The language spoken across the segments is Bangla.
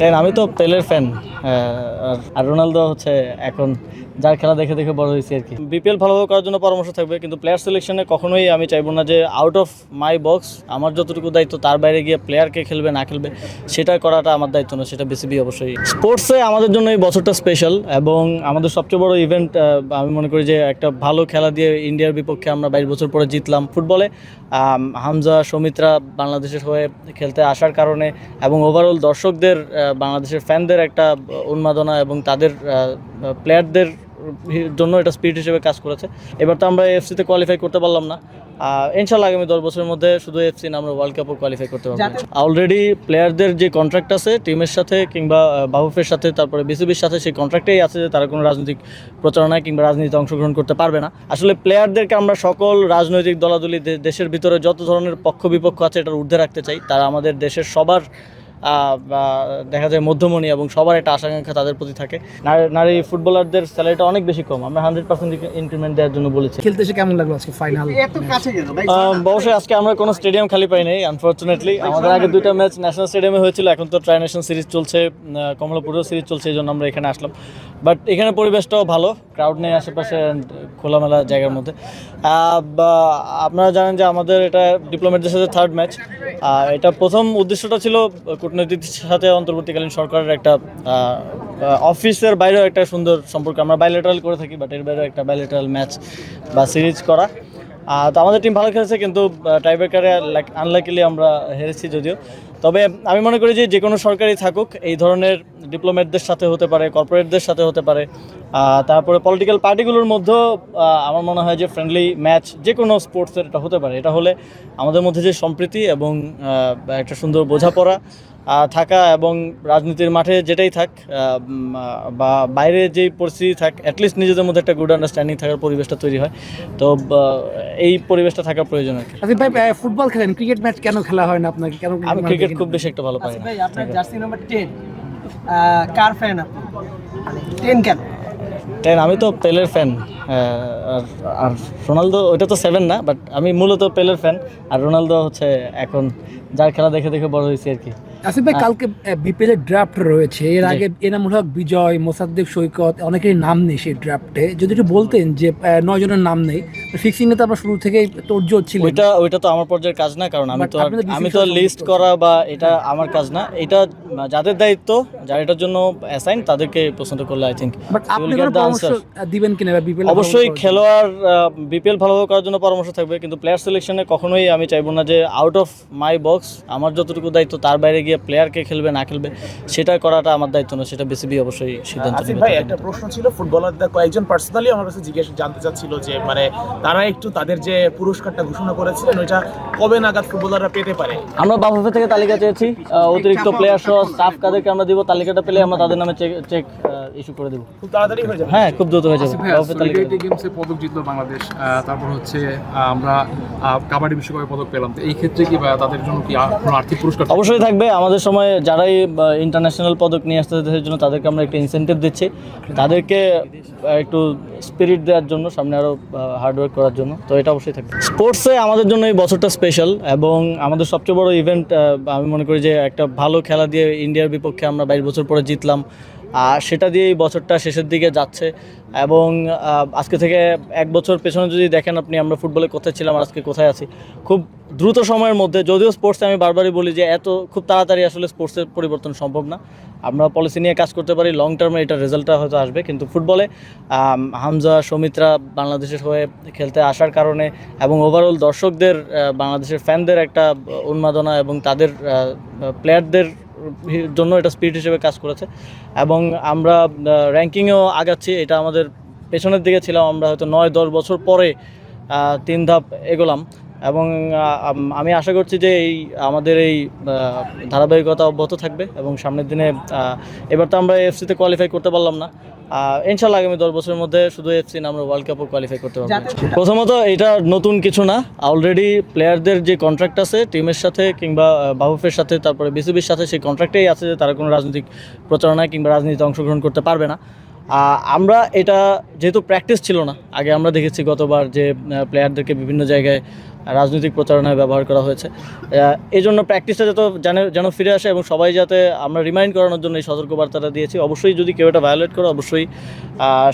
টেন, আমি তো পেলের ফ্যান আর রোনালদো হচ্ছে এখন যার খেলা দেখে দেখে বড় হয়েছে আর কি। বিপিএল ভালোভাবে করার জন্য পরামর্শ থাকবে, কিন্তু প্লেয়ার সিলেকশনে কখনোই আমি চাইব না যে আউট অফ মাই বক্স আমার যতটুকু দায়িত্ব তার বাইরে গিয়ে প্লেয়ারকে খেলবে, না খেলবে, সেটা করাটা আমার দায়িত্ব না, সেটা বিসিবি অবশ্যই। স্পোর্টসে আমাদের জন্য এই বছরটা স্পেশাল এবং আমাদের সবচেয়ে বড় ইভেন্ট আমি মনে করি যে একটা ভালো খেলা দিয়ে ইন্ডিয়ার বিপক্ষে আমরা বাইশ বছর পরে জিতলাম ফুটবলে। হামজা, সৌমিত্রা বাংলাদেশের হয়ে খেলতে আসার কারণে এবং ওভারঅল দর্শকদের বাংলাদেশের ফ্যানদের একটা উন্মাদনা এবং তাদের প্লেয়ারদের জন্য এটা স্পিড হিসেবে কাজ করেছে। এবার তো আমরা এফসিতে কোয়ালিফাই করতে পারলাম না। ইনশাল্লাহ আগামী দশ বছরের মধ্যে শুধু এফসি না আমরা ওয়ার্ল্ড কাপও কোয়ালিফাই করতে পারব। অলরেডি প্লেয়ারদের যে কন্ট্রাক্ট আছে টিমের সাথে কিংবা বাহুফের সাথে তারপরে বিসিবির সাথে সেই কন্ট্রাক্টেই আছে যে তারা কোনো রাজনৈতিক প্রচারণায় কিংবা রাজনীতিতে অংশগ্রহণ করতে পারবে না। আসলে প্লেয়ারদেরকে আমরা সকল রাজনৈতিক দলাদলি দেশের ভিতরে যত ধরনের পক্ষ বিপক্ষ আছে এটার ঊর্ধ্বে রাখতে চাই। তারা আমাদের দেশের সবার দেখা যায় মধ্যমণি এবং সবার একটা আশাকাঙ্ক্ষা তাদের প্রতি থাকে। নারী- ফুটবলারদের স্যালারিটা অনেক বেশি কম। আমরা হান্ড্রেড পার্সেন্ট ইনক্রিমেন্ট দেওয়ার জন্য বলেছি। খেলতে এসে কেমন লাগল আজকে ফাইনাল অবশ্যই আজকে আমরা কোনো স্টেডিয়াম খালি পাই নাই আনফর্চুনেটলি আমাদের আগে দুইটা ম্যাচ ন্যাশনাল স্টেডিয়ামে হয়েছিল এখন তো ট্রাই নেশন সিরিজ চলছে কমলাপুরেও সিরিজ চলছে এই জন্য আমরা এখানে আসলাম। বাট এখানে পরিবেশটাও ভালো ক্রাউড নেই আশেপাশে খোলামেলা জায়গার মধ্যে। বা আপনারা জানেন যে আমাদের এটা ডিপ্লোমেটদের সাথে থার্ড ম্যাচ এটা প্রথম উদ্দেশ্যটা ছিল কূটনৈতিক সাথে অন্তর্বর্তীকালীন সরকারের একটা অফিসের বাইরেও একটা সুন্দর সম্পর্ক। আমরা বাইলেটারাল করে থাকি বাট এর বাইরেও একটা বাইলেটারাল ম্যাচ বা সিরিজ করা। তো আমাদের টিম ভালো খেলেছে, কিন্তু টাইব্রেকারে আনলাকিলি আমরা হেরেছি যদিও। তবে আমি মনে করি যে যে কোনো সরকারি থাকুক এই ধরনের ডিপ্লোমেটদের সাথে হতে পারে কর্পোরেটদের সাথে হতে পারে। তারপরে পলিটিক্যাল পার্টিগুলোর মধ্যেও আমার মনে হয় যে ফ্রেন্ডলি ম্যাচ যে কোনো স্পোর্টসের এটা হতে পারে। এটা হলে আমাদের মধ্যে যে সম্প্রীতি এবং একটা সুন্দর বোঝাপড়া থাকা এবং রাজনীতির মাঠে যেটাই থাক বা বাইরে যেই পরিস্থিতি থাক অ্যাটলিস্ট নিজেদের মধ্যে একটা গুড আন্ডারস্ট্যান্ডিং থাকার পরিবেশটা তৈরি হয়। তো এই পরিবেশটা থাকা প্রয়োজন আর কি। ভাই ফুটবল খেলেন ক্রিকেট ম্যাচ কেন খেলা হয় না আপনাকে? কেন আমি ক্রিকেট খুব বেশি একটা ভালো পাই না। ভাই আপনার জার্সি নাম্বার টেন কার ফ্যান আপনি? 10 কেন? 10 আমি তো পেলের ফ্যান আর আর রোনালদো ওইটা তো সেভেন না বাট আমি মূলত পেলের ফ্যান আর রোনালদো হচ্ছে এখন যার খেলা দেখে দেখে বড় হয়েছে আর কি। আসিফ ভাই কালকে বিপিএল এর ড্রাফট রয়েছে এর আগে এনামুল হক বিজয় মোসাদ্দেক সৈকত অনেকেরই নাম নেই সেই ড্রাফটে যদি একটু বলতেন যে নয় জনের নাম নেই ফিক্সিং এ তো আমরা শুরু থেকেই তোড়জোড় ছিল ওইটা ওইটা তো আমার পর্যায়ের কাজ না কারণ আমি তো আমি তো লিস্ট করা বা এটা আমার কাজ না। এটা যাদের দায়িত্ব যারা এটার জন্য অ্যাসাইন তাদেরকে পছন্দ করলে আই থিঙ্ক বাট আপনি কোনো পরামর্শ দিবেন কিনা বিপিএল অবশ্যই খেলোয়াড় বিপিএল ভালোভাবে করার জন্য পরামর্শ থাকবে কিন্তু প্লেয়ার সিলেকশনে কখনোই আমি চাইব না যে আউট অফ মাই বক্স আমার যতটুকু দায়িত্ব তার বাইরে গিয়ে প্লেয়ারকে খেলবে না খেলবে সেটা করাটা আমার দায়িত্ব না সেটা বিসিবি অবশ্যই সিদ্ধান্ত নেবে ভাই একটা প্রশ্ন ছিল ফুটবলারদের কয়েকজন পার্সোনালি আমার কাছে জিজ্ঞেস জানতে চাচ্ছিল যে মানে তারা একটু তাদের যে পুরস্কারটা ঘোষণা করেছিলেন ওইটা কবে নাগাদ ফুটবলাররা পেতে পারে? আমরা বাফুফে থেকে তালিকা চেয়েছি অতিরিক্ত প্লেয়ার সহ স্টাফ কাদেরকে আমরা দিব তালিকাটা পেলে আমরা তাদের নামে চেক চেক ইস্যু করে দেবো। খুব তাড়াতাড়ি হয়ে যাবে? হ্যাঁ খুব দ্রুত হয়ে যাবে। সলিডারিটি গেমসে পদক জিতলো বাংলাদেশ তারপর হচ্ছে আমরা কাবাডি বিশ্বকাপে পদক পেলাম। তো এই ক্ষেত্রে কি বা তাদের জন্য কি কোনো আর্থিক পুরস্কার অবশ্যই থাকবে। আমাদের সময় যারাই ইন্টারন্যাশনাল পদক নিয়ে আসতে দেশের জন্য তাদেরকে আমরা একটা ইনসেন্টিভ দিচ্ছি। তাদেরকে একটু স্পিরিট দেওয়ার জন্য সামনে আরও হার্ডওয়ার্ক করার জন্য। তো এটা অবশ্যই থাকবে। স্পোর্টসে আমাদের জন্য এই বছরটা স্পেশাল এবং আমাদের সবচেয়ে বড় ইভেন্ট আমি মনে করি যে একটা ভালো খেলা দিয়ে ইন্ডিয়ার বিপক্ষে আমরা বাইশ বছর পরে জিতলাম। আর সেটা দিয়ে এই বছরটা শেষের দিকে যাচ্ছে। এবং আজকে থেকে এক বছর পেছনে যদি দেখেন আপনি, আমরা ফুটবলে কোথায় ছিলাম আজকে কোথায় আছি, খুব দ্রুত সময়ের মধ্যে, যদিও স্পোর্টসে আমি বারবারই বলি যে এত খুব তাড়াতাড়ি আসলে স্পোর্টসের পরিবর্তন সম্ভব না। আমরা পলিসি নিয়ে কাজ করতে পারি লং টার্মে এটা রেজাল্টটা হয়তো আসবে, কিন্তু ফুটবলে হামজা, সৌমিত্রা বাংলাদেশের হয়ে খেলতে আসার কারণে এবং ওভারঅল দর্শকদের বাংলাদেশের ফ্যানদের একটা উন্মাদনা এবং তাদের প্লেয়ারদের জন্য এটা স্পিড হিসেবে কাজ করেছে। এবং আমরা র্যাঙ্কিংয়েও আগাচ্ছি, এটা আমাদের পেছনের দিকে ছিলাম, আমরা হয়তো নয় দশ বছর পরে তিন ধাপ এগোলাম। এবং আমি আশা করছি যে এই আমাদের এই ধারাবাহিকতা অব্যাহত থাকবে এবং সামনের দিনে এবার তো আমরা এফসিতে কোয়ালিফাই করতে পারলাম না। ইনশাল্লাহ আগামী দশ বছরের মধ্যে শুধু এফসি না আমরা ওয়ার্ল্ড কাপও কোয়ালিফাই করতে পারব। প্রথমত এটা নতুন কিছু না অলরেডি প্লেয়ারদের যে কন্ট্রাক্ট আছে টিমের সাথে কিংবা বাহুফের সাথে তারপরে বিসিবির সাথে সেই কন্ট্রাক্টেই আছে যে তারা কোনো রাজনৈতিক প্রচারণায় কিংবা রাজনীতিতে অংশগ্রহণ করতে পারবে না। আমরা এটা যেহেতু প্র্যাকটিস ছিল না, আগে আমরা দেখেছি গতবার যে প্লেয়ারদেরকে বিভিন্ন জায়গায় রাজনৈতিক প্রচারণায় ব্যবহার করা হয়েছে। এই জন্য প্র্যাকটিসটা যত যেন যেন ফিরে আসে এবং সবাই যাতে আমরা রিমাইন্ড করানোর জন্য এই সতর্কবার্তাটা দিয়েছি, অবশ্যই যদি কেউ এটা ভায়োলেট করে, অবশ্যই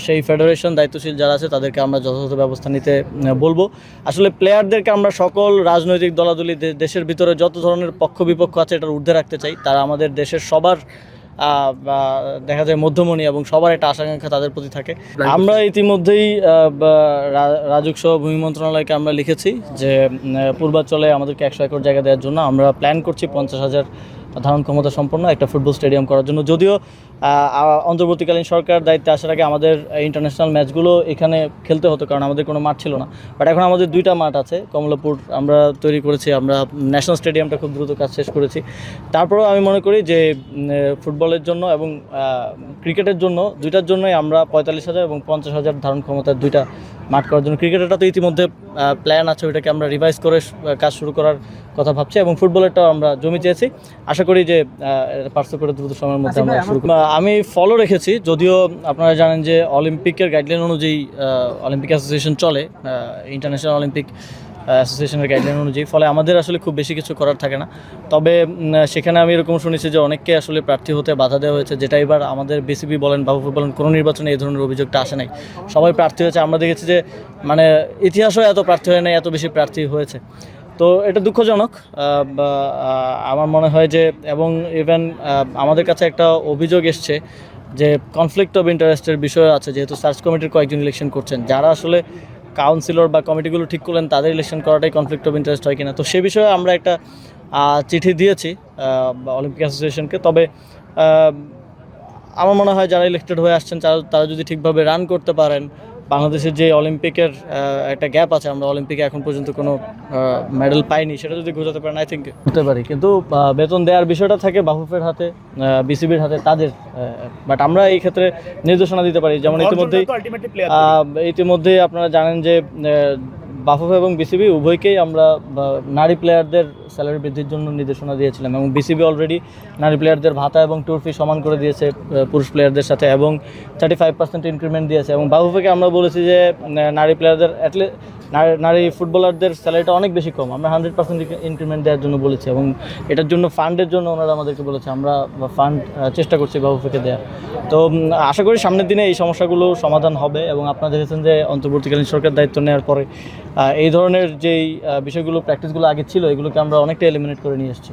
সেই ফেডারেশন দায়িত্বশীল যারা আছে, তাদেরকে আমরা যথাযথ ব্যবস্থা নিতে বলব। আসলে প্লেয়ারদেরকে আমরা সকল রাজনৈতিক দলাদলি দেশের ভিতরে যত ধরনের পক্ষ বিপক্ষ আছে, এটার ঊর্ধ্বে রাখতে চাই। তারা আমাদের দেশের সবার দেখা যায় মধ্যমণি এবং সবার একটা আশাকাঙ্ক্ষা তাদের প্রতি থাকে। আমরা ইতিমধ্যেই রাজুক সহ ভূমি মন্ত্রণালয়কে আমরা লিখেছি যে পূর্বাচলে পূর্বাঞ্চলে আমাদেরকে একশো একর জায়গা দেওয়ার জন্য আমরা প্ল্যান করছি পঞ্চাশ হাজার ধারণ ক্ষমতা সম্পন্ন একটা ফুটবল স্টেডিয়াম করার জন্য। যদিও অন্তর্বর্তীকালীন সরকার দায়িত্বে আসার আগে আমাদের ইন্টারন্যাশনাল ম্যাচগুলো এখানে খেলতে হতো কারণ আমাদের কোনো মাঠ ছিল না। বাট এখন আমাদের দুইটা মাঠ আছে, কমলাপুর আমরা তৈরি করেছি, আমরা ন্যাশনাল স্টেডিয়ামটা খুব দ্রুত কাজ শেষ করেছি। তারপরেও আমি মনে করি যে ফুটবলের জন্য এবং ক্রিকেটের জন্য, দুইটার জন্যই আমরা পঁয়তাল্লিশ হাজার এবং পঞ্চাশ হাজার ধারণ ক্ষমতার দুইটা মাঠ করার জন্য ক্রিকেটেরটা তো ইতিমধ্যে প্ল্যান আছে ওইটাকে আমরা রিভাইজ করে কাজ শুরু করার কথা ভাবছি এবং ফুটবলেরটাও আমরা জমি চেয়েছি আশা করি যে পার্শ্ব করে দ্রুত সময়ের মধ্যে আমরা শুরু। আমি ফলো রেখেছি যদিও আপনারা জানেন যে অলিম্পিকের গাইডলাইন অনুযায়ী অলিম্পিক অ্যাসোসিয়েশন চলে ইন্টারন্যাশনাল অলিম্পিক অ্যাসোসিয়েশনের গাইডলাইন অনুযায়ী। ফলে আমাদের আসলে খুব বেশি কিছু করার থাকে না। তবে সেখানে আমি এরকম শুনেছি যে অনেককে আসলে প্রার্থী হতে বাধা দেওয়া হয়েছে। যেটা এবার আমাদের বিসিবি বলেন বাবুপুর বলেন, কোনো নির্বাচনে এই ধরনের অভিযোগটা আসে নাই। সবাই প্রার্থী হয়েছে। আমরা দেখেছি যে মানে ইতিহাসও এত প্রার্থী হয় নাই, এত বেশি প্রার্থী হয়েছে। তো এটা দুঃখজনক। আমার মনে হয় যে, এবং ইভেন আমাদের কাছে একটা অভিযোগ এসছে যে কনফ্লিক্ট অফ ইন্টারেস্টের বিষয় আছে। যেহেতু সার্চ কমিটির কয়েকজন ইলেকশন করছেন, যারা আসলে কাউন্সিলর বা কমিটিগুলো ঠিক করলেন, তাদের ইলেকশন করাটাই কনফ্লিক্ট অফ ইন্টারেস্ট হয় কিনা। তো সে বিষয়ে আমরা একটা চিঠি দিয়েছি অলিম্পিক অ্যাসোসিয়েশনকে তবে আমার মনে হয় যারা ইলেক্টেড হয়ে আসছেন, তারা তারা যদি ঠিকভাবে রান করতে পারেন বাংলাদেশের যে অলিম্পিকের একটা গ্যাপ আছে আমরা অলিম্পিকে এখন পর্যন্ত কোনো মেডেল পাইনি সেটা যদি গোছাতে পারেন আই থিঙ্ক হতে পারি। কিন্তু বেতন দেওয়ার বিষয়টা থাকে বাফুফের হাতে বিসিবির হাতে তাদের বাট আমরা এই ক্ষেত্রে নির্দেশনা দিতে পারি যেমন ইতিমধ্যেই আহ, ইতিমধ্যেই আপনারা জানেন যে বাফুফ এবং বিসিবি উভয়কেই আমরা নারী প্লেয়ারদের স্যালারি বৃদ্ধির জন্য নির্দেশনা দিয়েছিলাম এবং বিসিবি অলরেডি নারী প্লেয়ারদের ভাতা এবং ট্যুর ফি সমান করে দিয়েছে পুরুষ প্লেয়ারদের সাথে এবং থার্টি ফাইভ পার্সেন্ট ইনক্রিমেন্ট দিয়েছে এবং বাফুফকে আমরা বলেছি যে নারী প্লেয়ারদের অ্যাটলিস্ট নারী ফুটবলারদের স্যালারিটা অনেক বেশি কম। আমরা হান্ড্রেড পার্সেন্ট ইনক্রিমেন্ট দেওয়ার জন্য বলেছি এবং এটার জন্য ফান্ডের জন্য ওনারা আমাদেরকে বলেছে, আমরা ফান্ড চেষ্টা করছি বাবুফেকে দেওয়া তো আশা করি সামনের দিনে এই সমস্যাগুলো সমাধান হবে এবং আপনারা দেখেছেন যে অন্তর্বর্তীকালীন সরকার দায়িত্ব নেওয়ার পরে এই ধরনের যেই বিষয়গুলো প্র্যাকটিসগুলো আগে ছিল, এগুলোকে আমরা অনেকটা এলিমিনেট করে নিয়ে এসেছি।